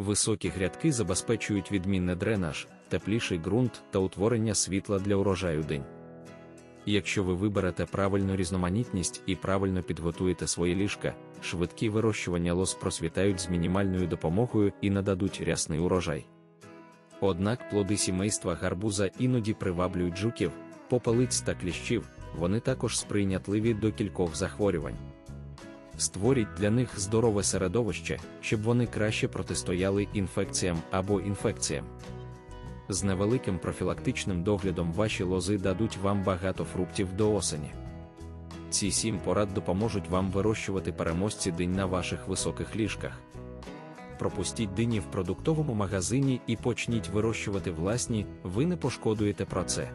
Високі грядки забезпечують відмінний дренаж, тепліший ґрунт та утворення світла для урожаю день. Якщо ви виберете правильну різноманітність і правильно підготуєте свої ліжка, швидкі вирощування лос просвітають з мінімальною допомогою і нададуть рясний урожай. Однак плоди сімейства гарбуза іноді приваблюють жуків, попелиць та кліщів, вони також сприйнятливі до кількох захворювань. Створіть для них здорове середовище, щоб вони краще протистояли інфекціям або інфекціям. З невеликим профілактичним доглядом ваші лози дадуть вам багато фруктів до осені. Ці сім порад допоможуть вам вирощувати переможці динь на ваших високих ліжках. Пропустіть дині в продуктовому магазині і почніть вирощувати власні, ви не пошкодуєте про це.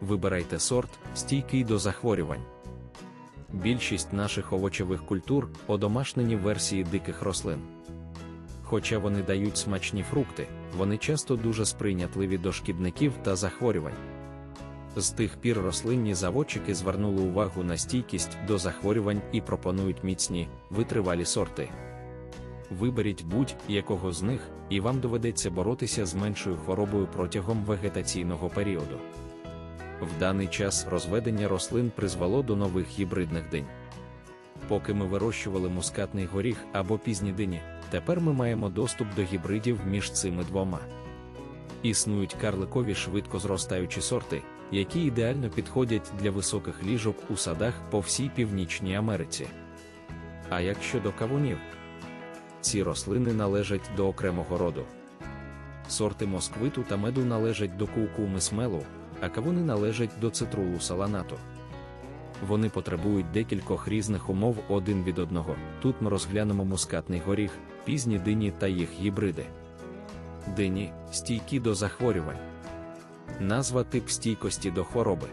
Вибирайте сорт, стійкий до захворювань. Більшість наших овочевих культур одомашнені версії диких рослин. Хоча вони дають смачні фрукти, вони часто дуже сприйнятливі до шкідників та захворювань. З тих пір рослинні заводчики звернули увагу на стійкість до захворювань і пропонують міцні, витривалі сорти. Виберіть будь-якого з них, і вам доведеться боротися з меншою хворобою протягом вегетаційного періоду. В даний час розведення рослин призвело до нових гібридних динь. Поки ми вирощували мускатний горіх або пізні дині, тепер ми маємо доступ до гібридів між цими двома. Існують карликові швидко зростаючі сорти, які ідеально підходять для високих ліжок у садах по всій Північній Америці. А як щодо кавунів, ці рослини належать до окремого роду. Сорти москвиту та меду належать до кукуми смелу, а кавуни належать до цитрулу саланату. Вони потребують декількох різних умов один від одного. Тут ми розглянемо мускатний горіх, пізні дині та їх гібриди. Дині стійкі до захворювань. Назва тип стійкості до хвороби.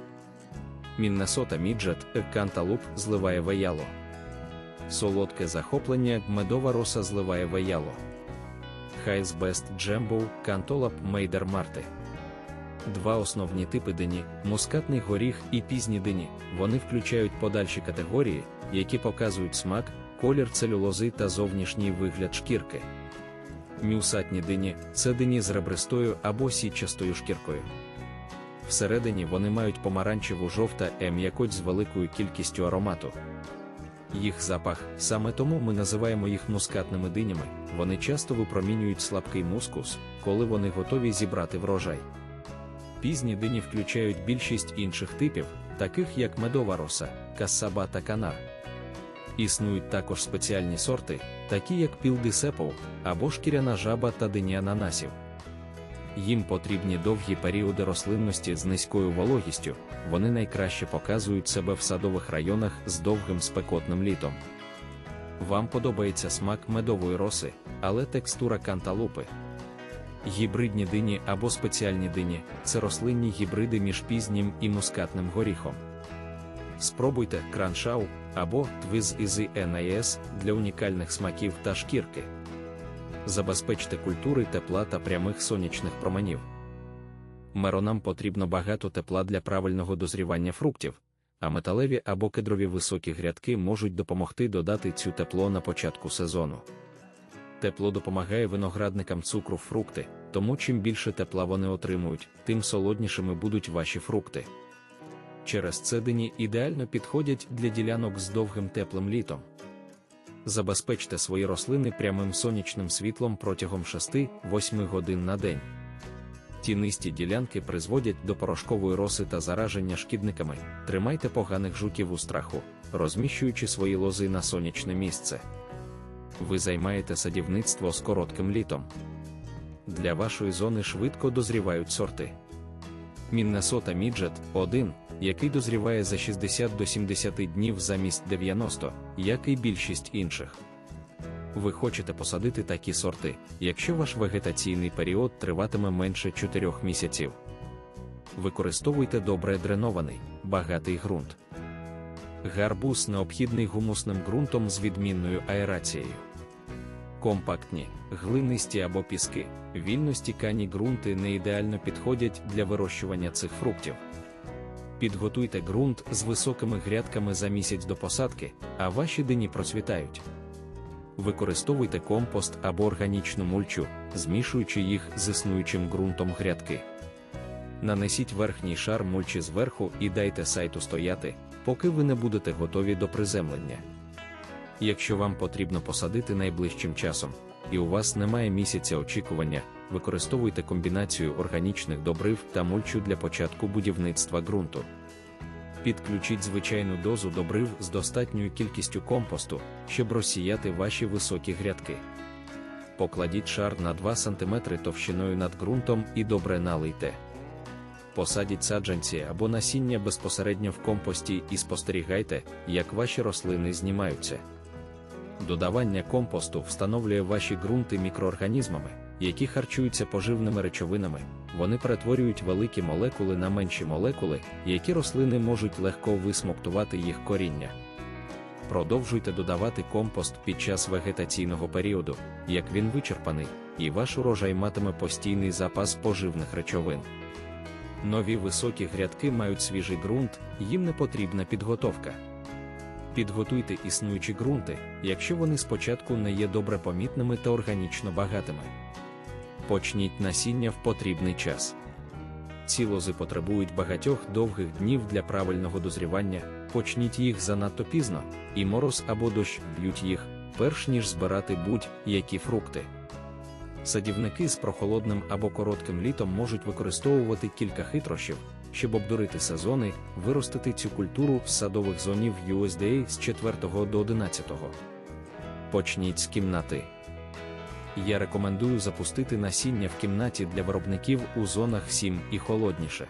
Міннесота міджет канталуп зливає веяло. Солодке захоплення медова роса зливає веяло. Хайс Бест Джембоу Кантолап Мейдер Марти. Два основні типи дині мускатний горіх і пізні дині. Вони включають подальші категорії, які показують смак, колір целюлози та зовнішній вигляд шкірки. Мюсатні дині це дині з ребристою або сітчастою шкіркою. Всередині вони мають помаранчеву жовта е м'якоть з великою кількістю аромату. Їх запах, саме тому ми називаємо їх мускатними динями, вони часто випромінюють слабкий мускус, коли вони готові зібрати врожай. Пізні дині включають більшість інших типів, таких як медова роса, кассаба та канар. Існують також спеціальні сорти, такі як пілдисепов або шкіряна жаба та дині ананасів. Їм потрібні довгі періоди рослинності з низькою вологістю, вони найкраще показують себе в садових районах з довгим спекотним літом. Вам подобається смак медової роси, але текстура канталупи. Гібридні дині або спеціальні дині це рослинні гібриди між пізнім і мускатним горіхом. Спробуйте краншау або твіз із NAS для унікальних смаків та шкірки. Забезпечте культури тепла та прямих сонячних променів. Меронам потрібно багато тепла для правильного дозрівання фруктів, а металеві або кедрові високі грядки можуть допомогти додати цю тепло на початку сезону. Тепло допомагає виноградникам цукру фрукти, тому чим більше тепла вони отримують, тим солоднішими будуть ваші фрукти. Через це дині ідеально підходять для ділянок з довгим теплим літом. Забезпечте свої рослини прямим сонячним світлом протягом 6-8 годин на день. Тінисті ділянки призводять до порошкової роси та зараження шкідниками. Тримайте поганих жуків у страху, розміщуючи свої лози на сонячне місце. Ви займаєте садівництво з коротким літом. Для вашої зони швидко дозрівають сорти. Міннесота Міджет 1, який дозріває за 60 до 70 днів замість 90, як і більшість інших. Ви хочете посадити такі сорти, якщо ваш вегетаційний період триватиме менше 4 місяців. Використовуйте добре дренований, багатий ґрунт. Гарбуз необхідний гумусним ґрунтом з відмінною аерацією. Компактні, глинисті або піски, вільно стікані ґрунти не ідеально підходять для вирощування цих фруктів. Підготуйте ґрунт з високими грядками за місяць до посадки, а ваші дині процвітають. Використовуйте компост або органічну мульчу, змішуючи їх з існуючим ґрунтом грядки. Нанесіть верхній шар мульчі зверху і дайте сайту стояти, поки ви не будете готові до приземлення. Якщо вам потрібно посадити найближчим часом, і у вас немає місяця очікування, використовуйте комбінацію органічних добрив та мульчу для початку будівництва ґрунту. Підключіть звичайну дозу добрив з достатньою кількістю компосту, щоб розсіяти ваші високі грядки. Покладіть шар на 2 см товщиною над ґрунтом і добре налийте. Посадіть саджанці або насіння безпосередньо в компості і спостерігайте, як ваші рослини знімаються. Додавання компосту встановлює ваші ґрунти мікроорганізмами, які харчуються поживними речовинами, вони перетворюють великі молекули на менші молекули, які рослини можуть легко висмоктувати їх коріння. Продовжуйте додавати компост під час вегетаційного періоду, як він вичерпаний, і ваш урожай матиме постійний запас поживних речовин. Нові високі грядки мають свіжий ґрунт, їм не потрібна підготовка. Підготуйте існуючі ґрунти, якщо вони спочатку не є добре помітними та органічно багатими. Почніть насіння в потрібний час. Ці лози потребують багатьох довгих днів для правильного дозрівання, почніть їх занадто пізно, і мороз або дощ б'ють їх, перш ніж збирати будь-які фрукти. Садівники з прохолодним або коротким літом можуть використовувати кілька хитрощів, щоб обдурити сезони, виростити цю культуру з садових зонів USDA з 4 до 11. Почніть з кімнати. Я рекомендую запустити насіння в кімнаті для виробників у зонах 7 і холодніше.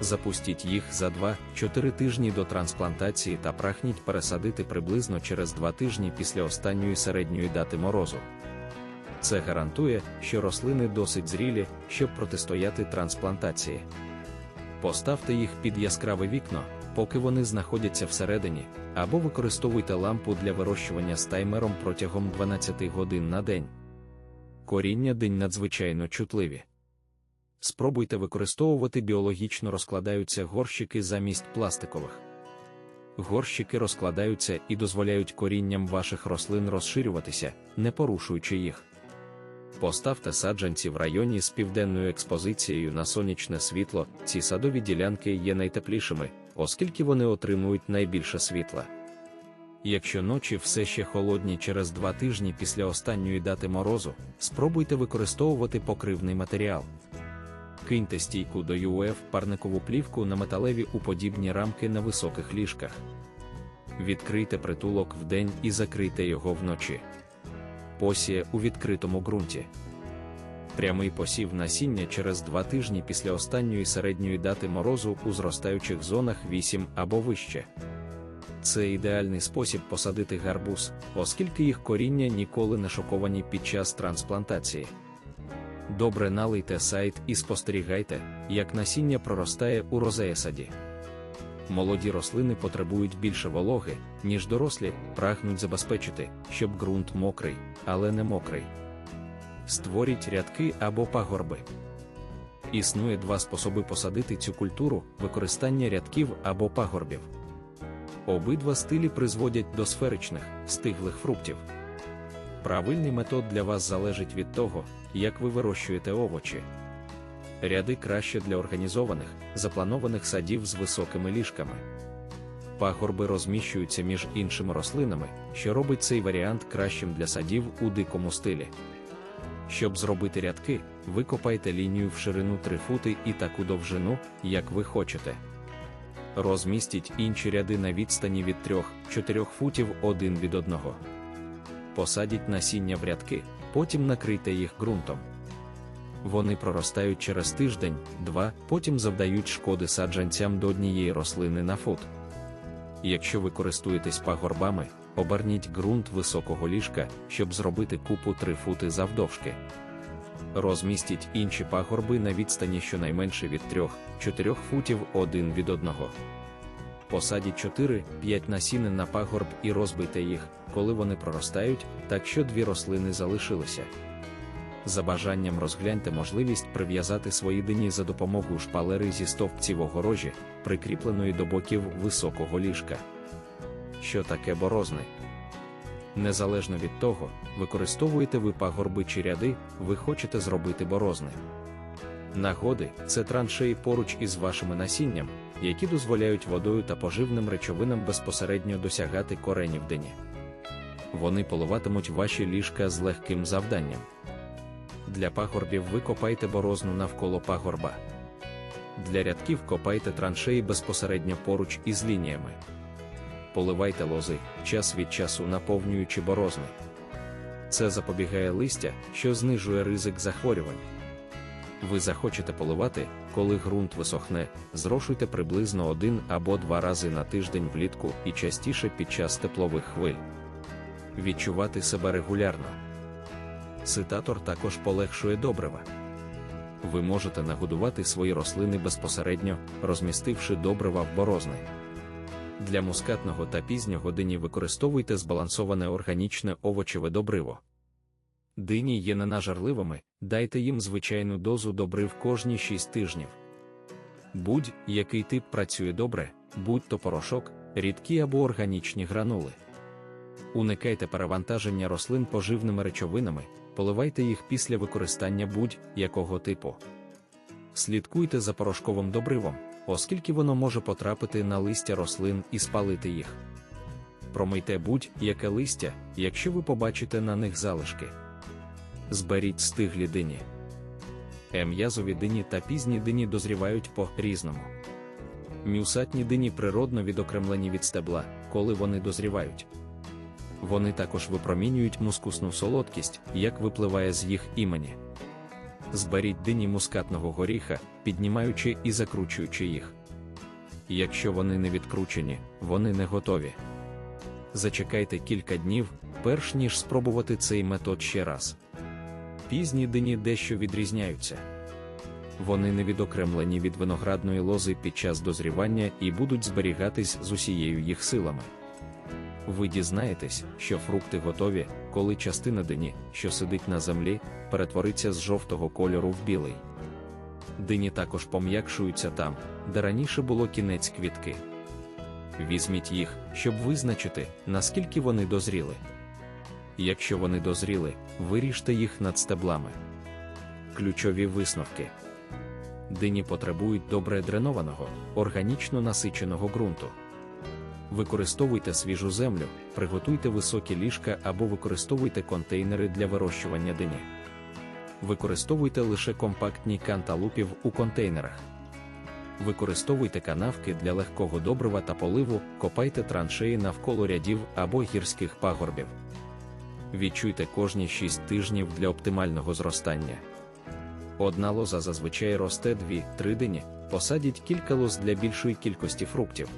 Запустіть їх за 2-4 тижні до трансплантації та прагніть пересадити приблизно через 2 тижні після останньої середньої дати морозу. Це гарантує, що рослини досить зрілі, щоб протистояти трансплантації. Поставте їх під яскраве вікно, поки вони знаходяться всередині, або використовуйте лампу для вирощування з таймером протягом 12 годин на день. Коріння день надзвичайно чутливі. Спробуйте використовувати біологічно розкладаються горщики замість пластикових. Горщики розкладаються і дозволяють корінням ваших рослин розширюватися, не порушуючи їх. Поставте саджанці в районі з південною експозицією на сонячне світло. Ці садові ділянки є найтеплішими, оскільки вони отримують найбільше світла. Якщо ночі все ще холодні через два тижні після останньої дати морозу, спробуйте використовувати покривний матеріал. Киньте стійку до ЮФ парникову плівку на металеві уподібні рамки на високих ліжках. Відкрийте притулок вдень і закрийте його вночі. Посія у відкритому ґрунті. Прямий посів насіння через два тижні після останньої середньої дати морозу у зростаючих зонах 8 або вище. Це ідеальний спосіб посадити гарбуз, оскільки їх коріння ніколи не шоковані під час трансплантації. Добре налийте сайт і спостерігайте, як насіння проростає у розеясаді. Молоді рослини потребують більше вологи, ніж дорослі, прагнуть забезпечити, щоб ґрунт мокрий, але не мокрий. Створіть рядки або пагорби. Існує два способи посадити цю культуру використання рядків або пагорбів. Обидва стилі призводять до сферичних, стиглих фруктів. Правильний метод для вас залежить від того, як ви вирощуєте овочі. Ряди краще для організованих, запланованих садів з високими ліжками. Пагорби розміщуються між іншими рослинами, що робить цей варіант кращим для садів у дикому стилі. Щоб зробити рядки, викопайте лінію в ширину 3 фути і таку довжину, як ви хочете. Розмістіть інші ряди на відстані від 3-4 футів один від одного. Посадіть насіння в рядки, потім накрийте їх ґрунтом. Вони проростають через тиждень, два, потім завдають шкоди саджанцям до однієї рослини на фут. Якщо ви користуєтесь пагорбами, оберніть ґрунт високого ліжка, щоб зробити купу 3 фути завдовжки. Розмістіть інші пагорби на відстані щонайменше від 3-4 футів один від одного. Посадіть 4-5 насінин на пагорб і розбийте їх, коли вони проростають, так що дві рослини залишилися. За бажанням розгляньте можливість прив'язати свої дині за допомогою шпалери зі стовпців огорожі, прикріпленої до боків високого ліжка. Що таке борозни? Незалежно від того, використовуєте ви пагорби чи ряди, ви хочете зробити борозни. Нагоди це траншеї поруч із вашими насінням, які дозволяють водою та поживним речовинам безпосередньо досягати коренів дині. Вони поливатимуть ваші ліжка з легким завданням. Для пагорбів ви копайте борозну навколо пагорба. Для рядків копайте траншеї безпосередньо поруч із лініями. Поливайте лози, час від часу наповнюючи борозни. Це запобігає листя, що знижує ризик захворювань. Ви захочете поливати, коли ґрунт висохне, зрошуйте приблизно один або два рази на тиждень влітку і частіше під час теплових хвиль. Відчувати себе регулярно. Цитатор також полегшує добрива. Ви можете нагодувати свої рослини безпосередньо, розмістивши добрива в борозни. Для мускатного та пізнього дині використовуйте збалансоване органічне овочеве добриво. Дині є ненажарливими, дайте їм звичайну дозу добрив кожні 6 тижнів. Будь-який тип працює добре, будь-то порошок, рідкі або органічні гранули. Уникайте перевантаження рослин поживними речовинами, поливайте їх після використання будь-якого типу. Слідкуйте за порошковим добривом, оскільки воно може потрапити на листя рослин і спалити їх. Промийте будь-яке листя, якщо ви побачите на них залишки. Зберіть стиглі дині. М'язові дині та пізні дині дозрівають по різному. Мюсатні дині природно відокремлені від стебла, коли вони дозрівають. Вони також випромінюють мускусну солодкість, як випливає з їх імені. Зберіть дині мускатного горіха, піднімаючи і закручуючи їх. Якщо вони не відкручені, вони не готові. Зачекайте кілька днів, перш ніж спробувати цей метод ще раз. Пізні дині дещо відрізняються. Вони не відокремлені від виноградної лози під час дозрівання і будуть зберігатись з усією їх силами. Ви дізнаєтесь, що фрукти готові, коли частина дині, що сидить на землі, перетвориться з жовтого кольору в білий. Дині також пом'якшуються там, де раніше було кінець квітки. Візьміть їх, щоб визначити, наскільки вони дозріли. Якщо вони дозріли, виріжте їх над стеблами. Ключові висновки. Дині потребують добре дренованого, органічно насиченого ґрунту. Використовуйте свіжу землю, приготуйте високі ліжка або використовуйте контейнери для вирощування дині. Використовуйте лише компактні канталупів у контейнерах. Використовуйте канавки для легкого добрива та поливу, копайте траншеї навколо рядів або гірських пагорбів. Відчуйте кожні 6 тижнів для оптимального зростання. Одна лоза зазвичай росте 2-3 дині, посадіть кілька лоз для більшої кількості фруктів.